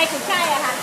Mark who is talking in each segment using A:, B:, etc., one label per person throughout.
A: ใช่ายอะค่ะ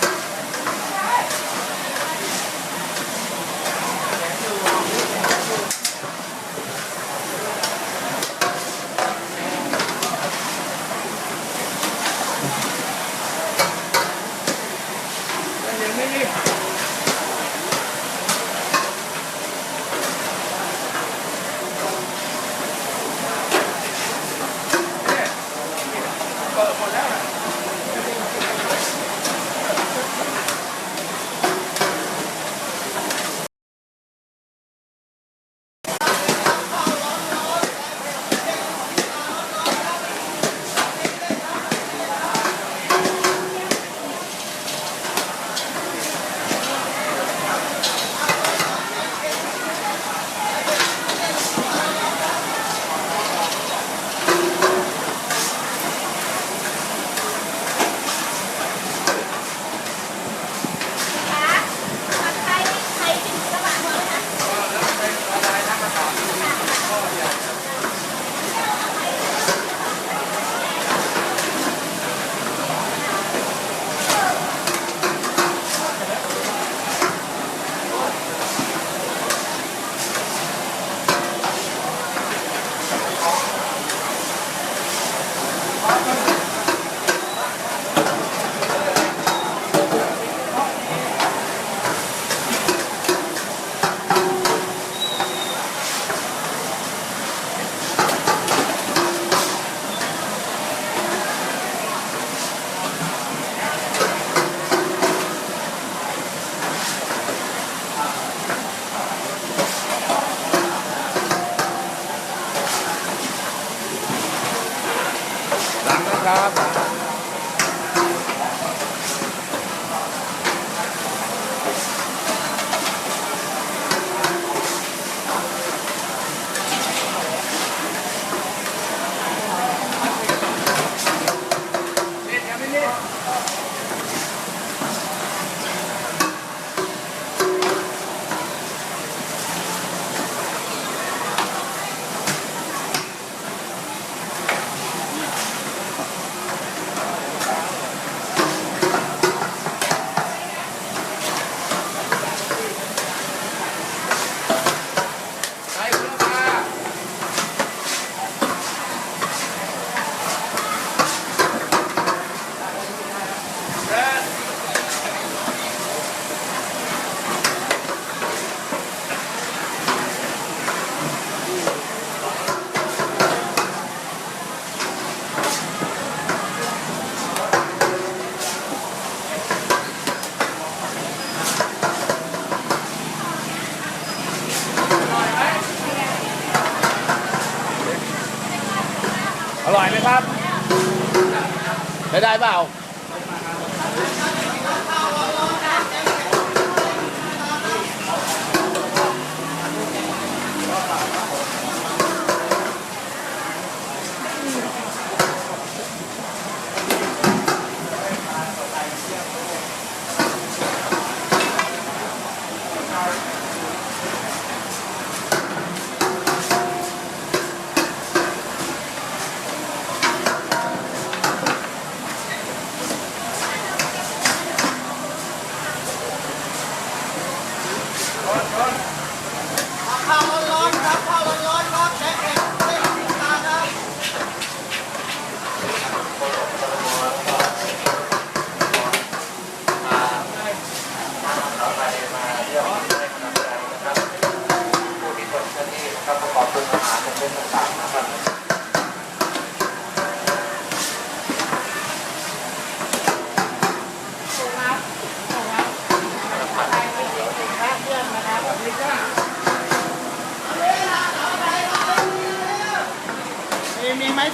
A: เปล่า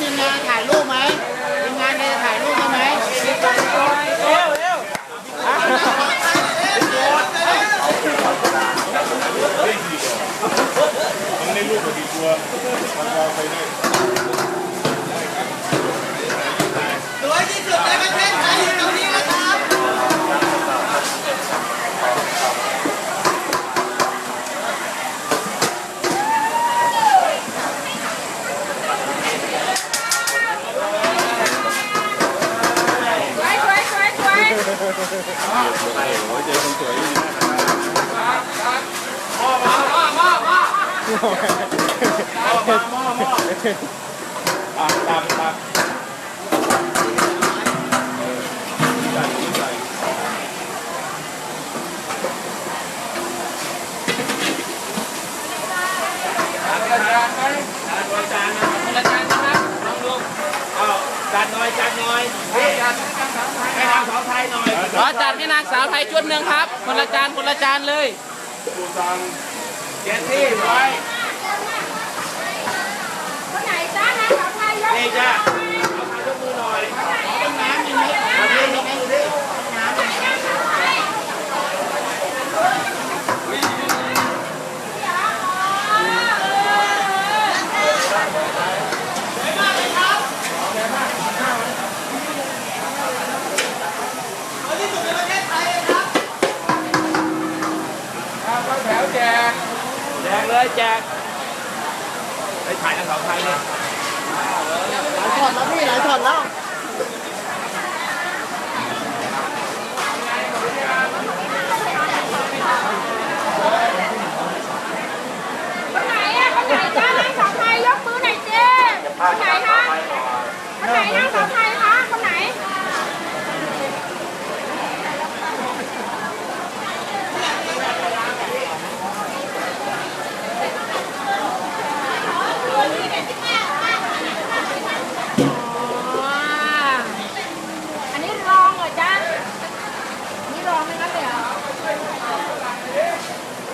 B: ทีมงานถ่ายรูปไหมทีมงานใครถ่ายรูปได้ไหมเร็วเร็วมั
C: นในรูปกี่ตัวมันยาวไปได้ ตามตามใส่ใส่จานจานไหมจานน้อยจานนะ
D: คนละจานนะครับลองดู
C: เอาจานน้อยจานน้อยให้จานให้นางสาวไทยหน่อย
D: ขอจานให้นางสาวไทยชุดหนึ่งครับ คนละจานคนละจานเลย
C: กูสัง เจนที่ไว้
E: คนไหนจ้านะสาวไทยยก
C: นี่จ้ะเอาทายกมือหน่อยต้นน้ำมีไหมเอาเรียนมีไหมอยู่ดิ เอาเข้าแถวแจกแจกเลยแจกไปถ่ายนางสาวไทยเนี่ย
F: หลายช็อตแล้วพี่หลายช็อตแล้ว
E: คนไหนอะคนไหนจ้านะสาวไทยยกมือหน่อยเจ้คนไหนคะคนไหนนะสาวไทยคะคนไหน อันนี้รองเหรอจ๊ะอันนี่รองไหมครับเดี๋ยว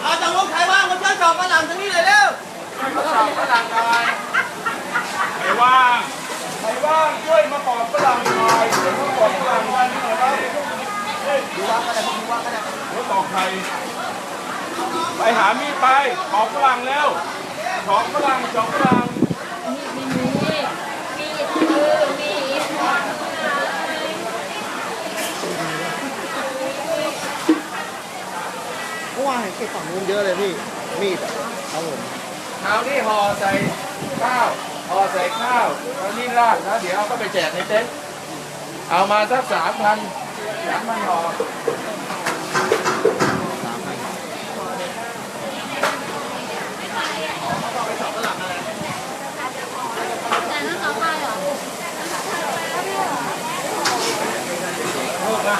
F: เอาจากลูกใครว่างมาช่วยสอบฝรั่งทางนี้เลยเร็ว
C: สอบฝรั่งหน่อยใครว่างใครว่างช่วยมาปอกฝรั่งหน่อยช่วยมาปอกฝรั่งวันหน่อยครับ
F: ดูว่าก็ได้ดูว่าก็ได้
C: รถตอกไข่ไปหามีดไปปอกฝรั่งเร็วสองฝรั่งสองฝรั่ง
E: มีมีมีมีคือมี
F: เมื่อวานเห็นเก็บฝั่งนู้นเยอะเลยพี่ มีดอะครับผม
C: เอานี่ห่อใส่ข้าวห่อใส่ข้าวแล้วนี่ราดแล้วเดี๋ยวเอาก็ไปแจกในเต็นท์เอามาสักสามพันสามพันห่อ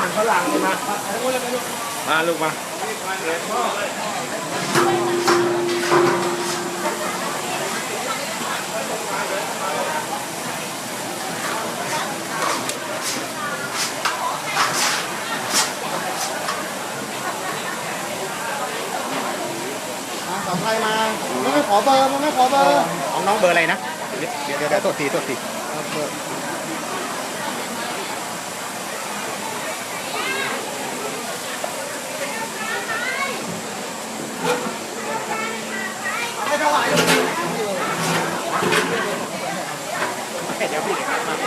C: ลูกอาหารฝรั่งมา มาลูกมา
F: สาวไทยมามันไม่ขอเบอร์มันไม่ขอเบอร์
A: ของน้องเบอร์อะไรนะ เดี๋ยวเดี๋ยวเดี๋ยวโทษทีโทษที
F: เบอร์ เท่าไหร่
A: เดี๋ยวพี่เดี๋ยวครับ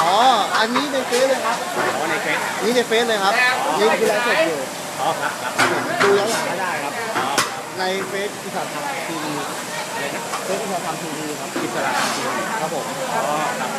F: อ๋อ อันนี้ในเฟซเลยครับ
A: ขอในเฟซ
F: อันนี้ในเฟซเลยครับนี่คือไลฟ์สดอยู่
A: อ๋อครับครับ
F: ดูย้อนหลังก็ได้ครับ ในเฟซอิสระธรรมทีวีเฟซอิสระธรรมทีวีครับ
A: อิสระทีวี
F: ครับผม
A: อ๋อครับ